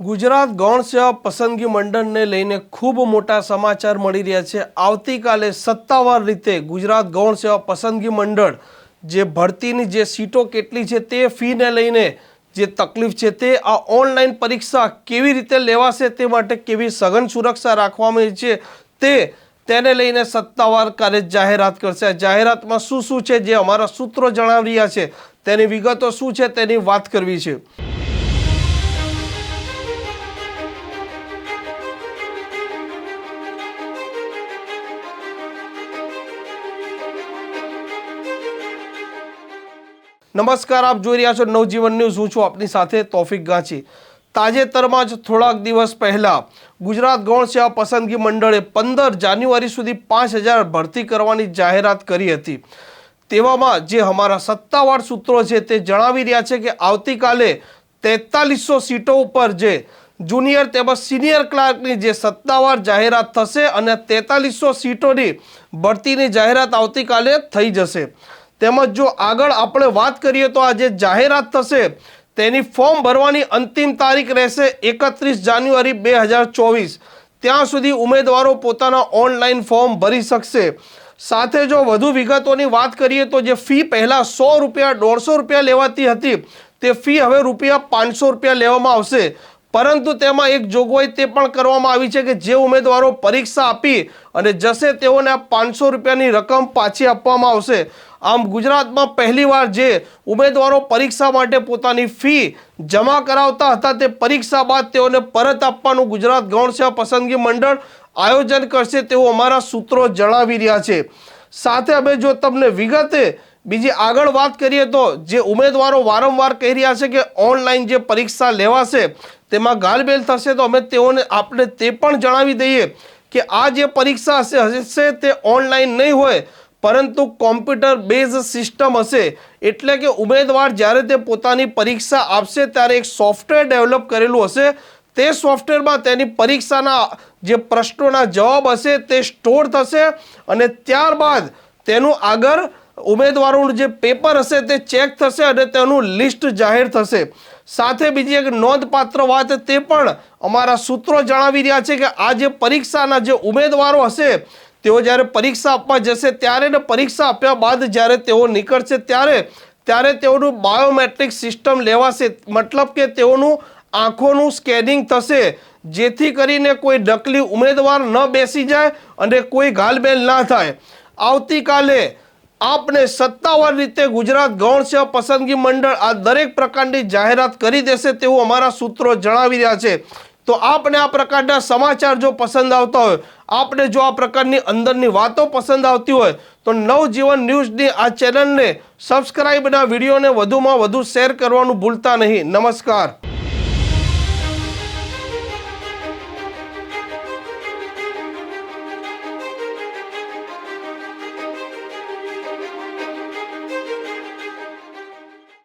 ગુજરાત ગૌણ સેવા પસંદગી મંડળને લઈને ખૂબ મોટા સમાચાર મળી રહ્યા છે. આવતીકાલે સત્તાવાર રીતે ગુજરાત ગૌણ સેવા પસંદગી મંડળ જે ભરતીની જે સીટો કેટલી છે તે ફીને લઈને જે તકલીફ છે તે આ ઓનલાઈન પરીક્ષા કેવી રીતે લેવાશે તે માટે કેવી સઘન સુરક્ષા રાખવામાં આવી છે તે તેને લઈને સત્તાવાર કાર્ય જાહેરાત કરશે. જાહેરાતમાં શું શું છે જે અમારા સૂત્રો જણાવી રહ્યા છે તેની વિગતો શું છે તેની વાત કરવી છે. નમસ્કાર, આપ જોઈ રહ્યા છો નવજીવન ન્યૂઝ. હું છું આપની સાથે તોફિક ગાંચી. તાજેતરમાં જ થોડાક દિવસ પહેલાં ગુજરાત ગૌણ સેવા પસંદગી મંડળે પંદર જાન્યુઆરી સુધી પાંચ હજાર ભરતી કરવાની જાહેરાત કરી હતી. તેવામાં જે અમારા સત્તાવાર સૂત્રો છે તે જણાવી રહ્યા છે કે આવતીકાલે તેતાલીસો સીટો ઉપર જે જુનિયર તેમજ સિનિયર ક્લાર્કની જે સત્તાવાર જાહેરાત થશે અને તેતાલીસો સીટોની ભરતીની જાહેરાત આવતીકાલે થઈ જશે. તેમજ જો આગળ આપણે વાત કરીએ તો આ જે જાહેરાત થશે, તેની ફોર્મ ભરવાની અંતિમ તારીખ રહેશે એકત્રીસ જાન્યુઆરી બે હજાર ચોવીસ. ત્યાં સુધી ઉમેદવારો પોતાના ઓનલાઈન ફોર્મ ભરી શકશે. સાથે જો વધુ વિગતોની વાત કરીએ તો જે ફી પહેલાં સો રૂપિયા, દોઢસો રૂપિયા લેવાતી હતી, તે ફી હવે રૂપિયા પાંચસો રૂપિયા લેવામાં આવશે. પરંતુ તેમાં એક જોગવાઈ તે પણ કરવામાં આવી છે કે જે ઉમેદવારો પરીક્ષા આપી અને જશે તેઓને આ પાંચસો રૂપિયાની રકમ પાછી આપવામાં આવશે. આમ ગુજરાતમાં પહેલીવાર જે ઉમેદવારો પરીક્ષા માટે પોતાની ફી જમા કરાવતા હતા તે પરીક્ષા બાદ તેઓને પરત આપવાનું ગુજરાત ગૌણ સેવા પસંદગી મંડળ આયોજન કરશે તેવું અમારા સૂત્રો જણાવી રહ્યા છે. સાથે અમે જો તમને વિગતે બીજી આગળ વાત કરીએ તો જે ઉમેદવારો વારંવાર કહી રહ્યા છે કે ઓનલાઈન જે પરીક્ષા લેવાશે તેમાં ગાલબેલ થશે તો અમે તેઓને આપણે તે પણ જણાવી દઈએ કે આ જે પરીક્ષા હશે તે ઓનલાઈન નહીં હોય પરંતુ કોમ્પ્યુટર બેઝ સિસ્ટમ હશે એટલે કે ઉમેદવાર જ્યારે તે પોતાની પરીક્ષા આપશે ત્યારે એક સોફ્ટવેર ડેવલપ કરેલું હશે. તે સોફ્ટવેરમાં તેની પરીક્ષાના જે પ્રશ્નોના જવાબ હશે તે સ્ટોર થશે અને ત્યારબાદ તેનું આગળ ઉમેદવારોનું જે પેપર હશે તે ચેક થશે અને તેનું લિસ્ટ જાહેર થશે. સાથે બીજી એક નોંધપાત્ર વાત તે પણ અમારા સૂત્રો જણાવી રહ્યા છે કે આ જે પરીક્ષાના જે ઉમેદવારો હશે તેઓ જ્યારે પરીક્ષા આપવા જશે ત્યારે ને પરીક્ષા આપ્યા બાદ જ્યારે તેઓ નીકળશે ત્યારે ત્યારે તેઓનું બાયોમેટ્રિક સિસ્ટમ લેવાશે. મતલબ કે તેઓનું આંખોનું સ્કેનિંગ થશે, જેથી કરીને કોઈ નકલી ઉમેદવાર ન બેસી જાય અને કોઈ ગાલબેલ ના થાય. આવતીકાલે આપને સત્તાવાર રીતે ગુજરાત ગૌણ સેવા પસંદગી મંડળ આ દરેક પ્રકારની જાહેરાત કરી દેશે તેવું અમારા સૂત્રો જણાવી રહ્યા છે. તો આપને આ પ્રકારના સમાચાર જો પસંદ આવતા હોય, આપને જો આ પ્રકારની અંદરની વાતો પસંદ આવતી હોય, તો નવજીવન ન્યૂઝની આ ચેનલને સબસ્ક્રાઈબના વિડીયોને વધુમાં વધુ શેર કરવાનું ભૂલતા નહીં. નમસ્કાર.